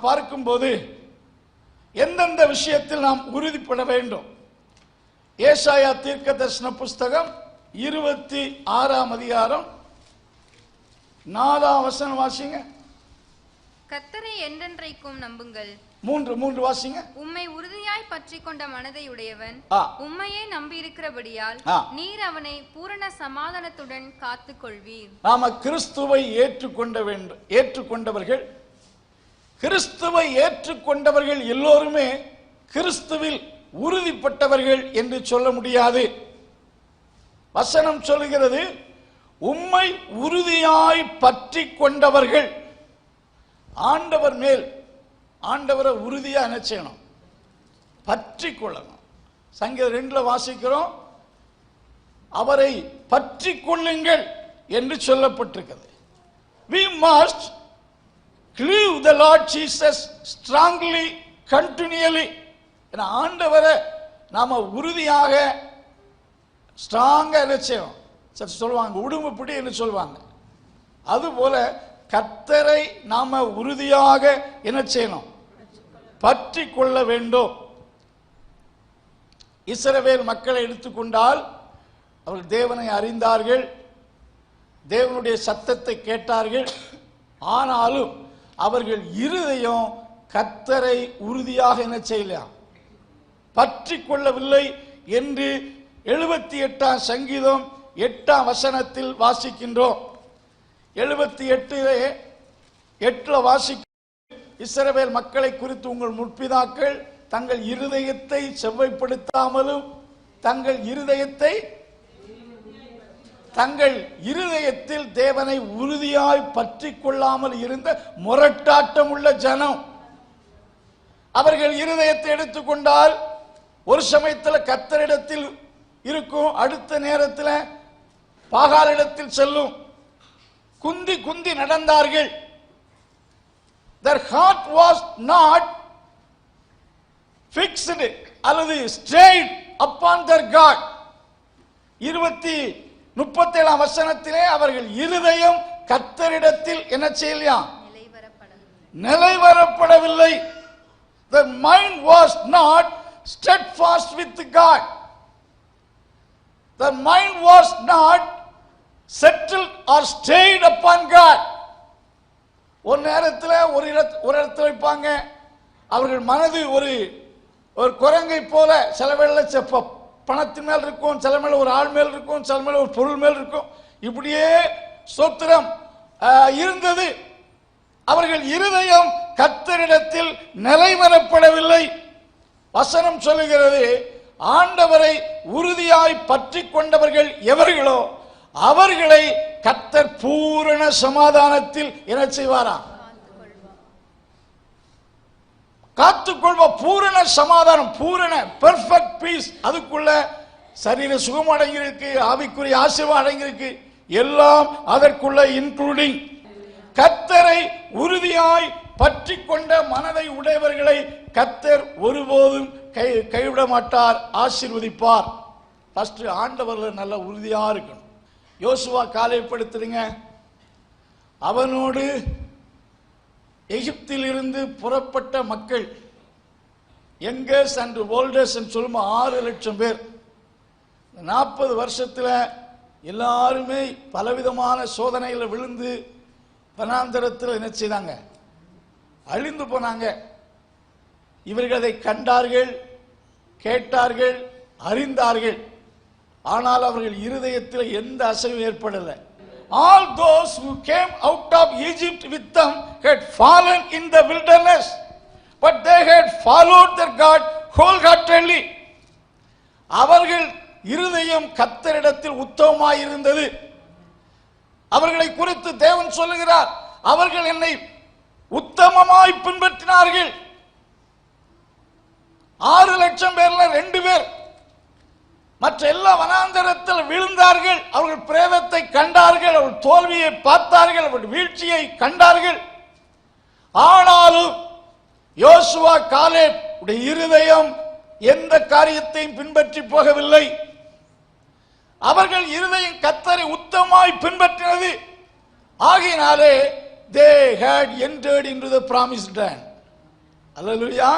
பார்க்கும்போது எந்தெந்த விஷயத்தில் நாம் உறுதிப்பட வேண்டும்? ஏசாயா தீர்க்க தரிசன புஸ்தகம் இருபத்தி ஆறாம் அதிகாரம் நாலாம் வசனம் வாசிங்க. கத்தரை என்றென்றைக்கும் நம்புங்கள். மூன்று மூன்று வாசிங்க. உம்மை உறுதியாய் பற்றி கொண்ட மனதை உடையவன். உம்மையே நம்பியிருக்கிறபடியால் ஆ. நீர் அவனை பூரண சமாதானத்துடன் காத்துக் கொள்வீர் நாம கிறிஸ்துவை ஏற்றுக்கொண்ட வேண்டும் ஏற்றுக்கொண்டவர்கள் கிறிஸ்துவை ஏற்றுக்கொண்டவர்கள் எல்லோருமே கிறிஸ்துவில் உறுதிப்பட்டவர்கள் என்று சொல்ல முடியாது. வசனம் சொல்லுகிறது உம்மை உறுதியாய் பற்றி கொண்டவர்கள். ஆண்டவர் மேல் ஆண்டவரை உறுதியாக நினைச்சணும் பற்றி கொள்ளணும். சங்கீத ரெண்டுல வாசிக்கிறோம் அவரை பற்றி கொள்ளுங்கள் என்று சொல்லப்பட்டிருக்கிறது. We must cleave the Lord Jesus strongly continuously என ஆண்டவரை நாம உறுதியாக ஸ்ட்ராங்காக என்ன செய்யணும் சரி சொல்லுவாங்க உடும்பு பிடி என்று சொல்லுவாங்க. அதுபோல கத்தரை நாம உறுதியாக என்ன செய்யணும்? பற்றி கொள்ள வேண்டும். இசரவேல் மக்களை எடுத்துக்கொண்டால் அவர்கள் தேவனை அறிந்தார்கள். தேவனுடைய சத்தத்தை கேட்டார்கள். ஆனாலும் அவர்கள் இருதயம் கத்தரை உறுதியாக என்ன செய்யலாம் பற்றி கொள்ளவில்லை என்று எழுபத்தி எட்டாம் சங்கீதம் எட்டாம் வசனத்தில் வாசிக்கின்றோம். எழுபத்தி எட்டிலே எட்டுல வாசிக்க இஸ்ரவேல் மக்களை குறித்து உங்கள் முற்பிதாக்கள் தங்கள் இருதயத்தை செவ்வைப்படுத்தாமலும் தங்கள் இருதயத்தை தங்கள் இருதயத்தில் தேவனை உறுதியாய் பற்றி கொள்ளாமல் இருந்த முரட்டாட்டம் உள்ள ஜனம். அவர்கள் இருதயத்தை எடுத்துக்கொண்டால் ஒரு சமயத்தில் கத்தரிடத்தில் இருக்கும் அடுத்த நேரத்தில் பாகாலிடத்தில் செல்லும். குந்தி குந்தி நடந்தார்கள். Their heart was not fixed அல்லது ஸ்ட்ரெயிட் அப்பான் தர் காட் இருபத்தி முப்பத்தேழாம் வசனத்திலே அவர்கள் இருதயம் கத்தரிடத்தில் என்ன செய்யலாம் நிலைவரப்படவில்லை. நிலைவரப்படவில்லை the mind was not steadfast with God. The mind was not settled or stayed upon God. ஒரு நேரத்தில் ஒரு இடத்து ஒரு இடத்துல வைப்பாங்க. அவர்கள் மனது ஒரு ஒரு குரங்கை போல சில வேளை செப்ப பணத்தின் மேல் இருக்கும் சில மேல ஒரு ஆள் மேல் இருக்கும் சில மேல ஒரு பொருள் மேல் இருக்கும். இப்படியே சொத்திரம் இருந்தது. அவர்கள் இருதயம் கத்தரிடத்தில் நிலைவரப்படவில்லை வசனம் சொல்லுகிறது ஆண்டவரை உறுதியாய் பற்றி கொண்டவர்கள் எவர்களோ அவர்களை கத்தர் பூரண சமாதானத்தில் என செய்வாராம் காத்துக்கொள்வ பூரண சமாதானம் பூரண பெர்ஃபெக்ட் பீஸ் அதுக்குள்ள சரீர சுகம் அடங்கியிருக்கு ஆவிக்குரிய ஆசீர்வாதம் அடங்கியிருக்கு. எல்லாம் அதற்குள்ள இன்க்ளூடிங் கத்தரை உறுதியாய் பற்றி கொண்ட மனதை உடையவர்களை கத்தர் ஒருபோதும் கை கைவிட மாட்டார் ஆசீர்வதிப்பார். ஃபஸ்ட்டு ஆண்டவர்ல நல்ல உறுதியாக இருக்கணும். யோசுவா காலைப்படுத்துறீங்க அவனோடு எகிப்திலிருந்து புறப்பட்ட மக்கள் யங்கர்ஸ் அண்ட் ஓல்டர்ஸ் சொல்லும் ஆறு லட்சம் பேர். நாற்பது வருஷத்தில் எல்லாருமே பலவிதமான சோதனைகளை விழுந்து வனாந்தரத்தில் என்ன செய்தாங்க? அழிந்து போனாங்க. இவர்கள் அதை கண்டார்கள் கேட்டார்கள் அறிந்தார்கள். ஆனால் அவர்கள் இருதயத்தில் எந்த அசைவும் ஏற்படலை. All those who came out of Egypt with them had fallen in the wilderness but they had followed their God wholeheartedly அவர்கள் இருதயம் கத்தரிடத்தில் உத்தமமாய் இருந்தது அவர்களை குறித்து தேவன் சொல்லுகிறார் அவர்கள் என்னை உத்தமமாய் பின்பற்றினார்கள் ஆறு லட்சம் பேர்ல ரெண்டு பேர் மற்ற எல்லா வனாந்தரத்தில் விழுந்தார்கள். அவர்கள் பிரேதத்தை கண்டார்கள். அவர்கள் தோல்வியை பார்த்தார்கள். அவர்கள் வீழ்ச்சியை கண்டார்கள். ஆனாலும் யோசுவா காலே இருதயம் எந்த காரியத்தையும் பின்பற்றி போகவில்லை. அவர்கள் இருதயம் கத்தரை உத்தமாய் பின்பற்றினது. ஆகையினாலே they had entered into the promised land. அல்லேலூயா.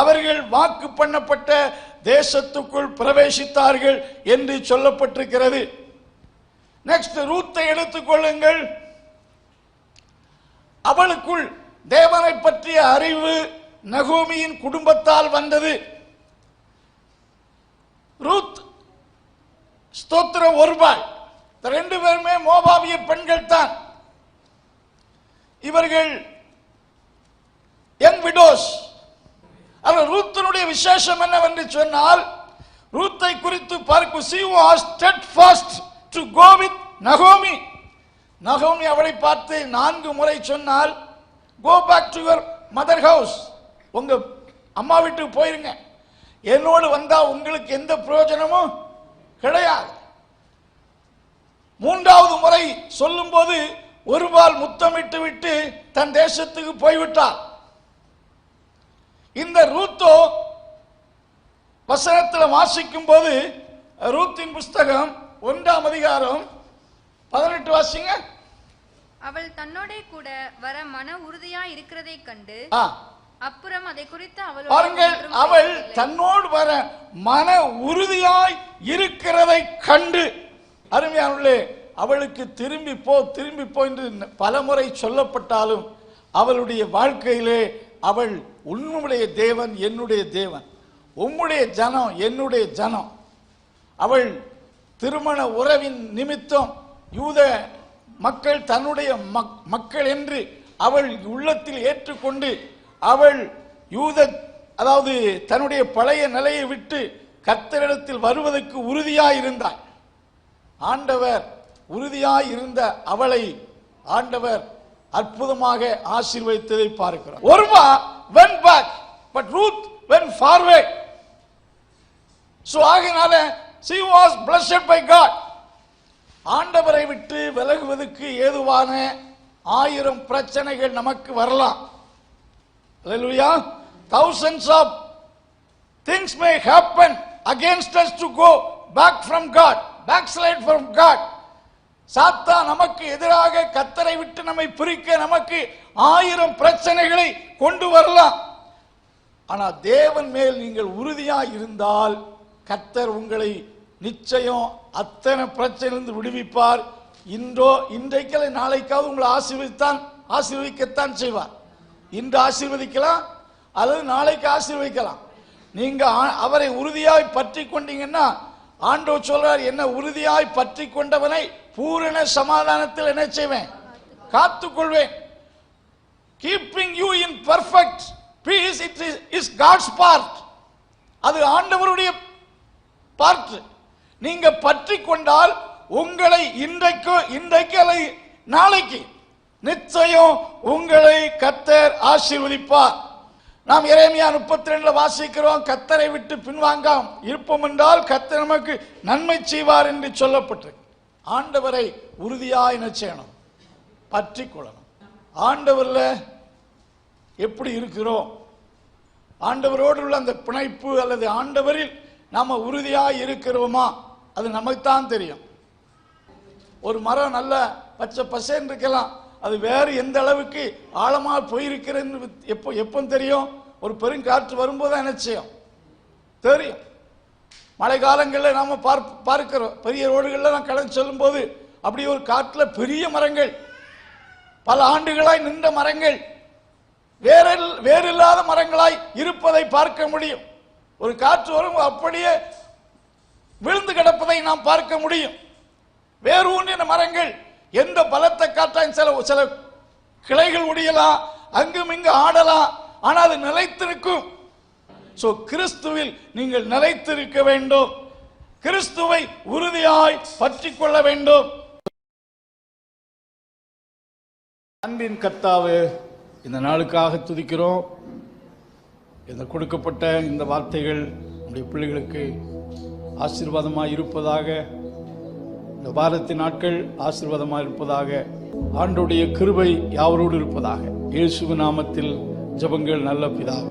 அவர்கள் வாக்கு பண்ணப்பட்ட தேசத்துக்குள் பிரவேசித்தார்கள் என்று சொல்லப்பட்டிருக்கிறது. நெக்ஸ்ட் ரூத்தை எடுத்துக்கொள்ளுங்கள் அவளுக்குள் தேவனை பற்றிய அறிவு நகோமியின் குடும்பத்தால் வந்தது. ரூத் ஸ்தோத்திரம் ஒருபாய் ரெண்டு பேருமே மோபாவிய பெண்கள் தான். இவர்கள் யங் விடோஸ் அவர் ரூத்தனுடைய விசேஷம் என்னவென்று சொன்னால் ரூத்தை குறித்து பார்க்கும் C was steadfast to go with நகோமி நகோமி அவளை பார்த்து நான்கு முறை சொன்னால் go back to your mother house உங்க அம்மா வீட்டுக்கு போயிருங்க. என்னோடு வந்தா உங்களுக்கு எந்த பிரயோஜனமும் கிடையாது. மூன்றாவது முறை சொல்லும்போது ஒருபால் முத்தமிட்டு விட்டு தன் தேசத்துக்கு போய்விட்டார். இந்த ரூத்தோ வசனத்தில் வாசிக்கும் போது ரூத்தின் புஸ்தகம் ஒன்றாம் அதிகாரம் பதினெட்டு வாசிங்க அவள் தன்னோடே கூட வர மன உறுதியா இருக்கிறதை கண்டு அப்புறம் அதை குறித்து அவளோடு பாருங்கள் அவள். தன்னோடு வர மன உறுதியாய் இருக்கிறதை கண்டு அருமையானுள்ளே அவளுக்கு திரும்பி போ திரும்பி போ என்று பலமுறை சொல்லப்பட்டாலும் அவளுடைய வாழ்க்கையிலே அவள் உன்னுடைய தேவன் என்னுடைய தேவன். உம்முடைய ஜனம் என்னுடைய ஜனம். அவள் திருமண உறவின் நிமித்தம் யூத மக்கள் தன்னுடைய மக்- மக்கள் என்று அவள் உள்ளத்தில் ஏற்றுக்கொண்டு அவள் யூத அதாவது தன்னுடைய பழைய நிலையை விட்டு கத்தரிடத்தில் வருவதற்கு உறுதியாய் இருந்தாள் ஆண்டவர் உறுதியாய் இருந்த அவளை ஆண்டவர் அற்புதமாக ஆசீர்வதித்ததை பார்க்கிறோம் Orpah went back but Ruth went forward so ஆகினால she was blessed by God ஆண்டவரை விட்டு விலகுவதற்கு ஏதுவான ஆயிரம் பிரச்சனைகள் நமக்கு வரலாம் thousands of things may happen against us to go back from God backslide from God சாத்தா நமக்கு எதிராக கத்தரை விட்டு நம்மை பிரிக்க நமக்கு ஆயிரம் பிரச்சனைகளை கொண்டு வரலாம். ஆனால் தேவன் மேல் நீங்கள் உறுதியாக இருந்தால் கத்தர் உங்களை நிச்சயம் அத்தனை பிரச்சனையிலிருந்து விடுவிப்பார். இன்றோ இன்றைக்கல நாளைக்காவது உங்களை ஆசீர்வதித்தான் ஆசீர்வதிக்கத்தான் செய்வார். இன்று ஆசீர்வதிக்கலாம் அல்லது நாளைக்கு ஆசீர்வதிக்கலாம். நீங்க அவரை உறுதியாய் பற்றி கொண்டீங்கன்னா ஆண்டவர் சொல்றார் என்ன உறுதியாய் பற்றி கொண்டவனை பூரண சமாதானத்தில் என்ன செய்வேன்? காத்துக்கொள்வேன். Keeping you in perfect peace it is is God's part அது ஆண்டவருடைய பார்ட் நீங்க பற்றி கொண்டால் உங்களை இன்றைக்கு இன்றைக்கு அல்லது நாளைக்கு நிச்சயம் உங்களை கத்தர் ஆசீர்வதிப்பார். நாம் இறைமையா முப்பத்தி ரெண்டுல வாசிக்கிறோம் கத்தரை விட்டு பின்வாங்காம். இருப்போம் என்றால் கத்தர் நமக்கு நன்மை செய்வார் என்று சொல்லப்பட்டிருக்கு. ஆண்டவரை உறுதியாய் என்ன செய்யணும் பற்றி கொள்ளணும். ஆண்டவர்ல எப்படி இருக்கிறோம்? ஆண்டவரோடு உள்ள அந்த பிணைப்பு அல்லது ஆண்டவரில் நாம் உறுதியாக இருக்கிறோமா? அது நமக்கு தான் தெரியும். ஒரு மரம் நல்ல பச்சை பசேன்னு இருக்கலாம் அது வேறு எந்த அளவுக்கு ஆழமாக போயிருக்கிறதுன்னு எப்போ எப்போ தெரியும்? ஒரு பெருங்காற்று வரும்போது தான் என்ன செய்யும்? தெரியும். மழை காலங்களில் நாம் பார் பார்க்கிறோம். பெரிய ரோடுகளில் நான் கடந்து செல்லும்போது அப்படி ஒரு காட்டில் பெரிய மரங்கள் பல ஆண்டுகளாய் நின்ற மரங்கள் வேற வேறில்லாத மரங்களாய் இருப்பதை பார்க்க முடியும். ஒரு காற்று வரும் அப்படியே விழுந்து கிடப்பதை நாம் பார்க்க முடியும். வேறு ஒன்றின மரங்கள் எந்த பலத்தை காற்றாயும் சில சில கிளைகள் உடையலாம் அங்கும் இங்கு ஆடலாம் ஆனால் அது நிலைத்திருக்கும். ஸோ கிறிஸ்துவில் நீங்கள் நிலைத்திருக்க வேண்டும். கிறிஸ்துவை உறுதியாய் பற்றி கொள்ள வேண்டும். அன்பின் கர்த்தாவு இந்த நாளுக்காக துதிக்கிறோம். இந்த கொடுக்கப்பட்ட இந்த வார்த்தைகள் நம்முடைய பிள்ளைகளுக்கு ஆசீர்வாதமாக இருப்பதாக இந்த வாரத்தின் நாட்கள் ஆசீர்வாதமாக இருப்பதாக ஆண்டுடைய கிருபை யாவரோடு இருப்பதாக. இயேசு நாமத்தில் ஜெபங்கள் நல்ல பிதாவே.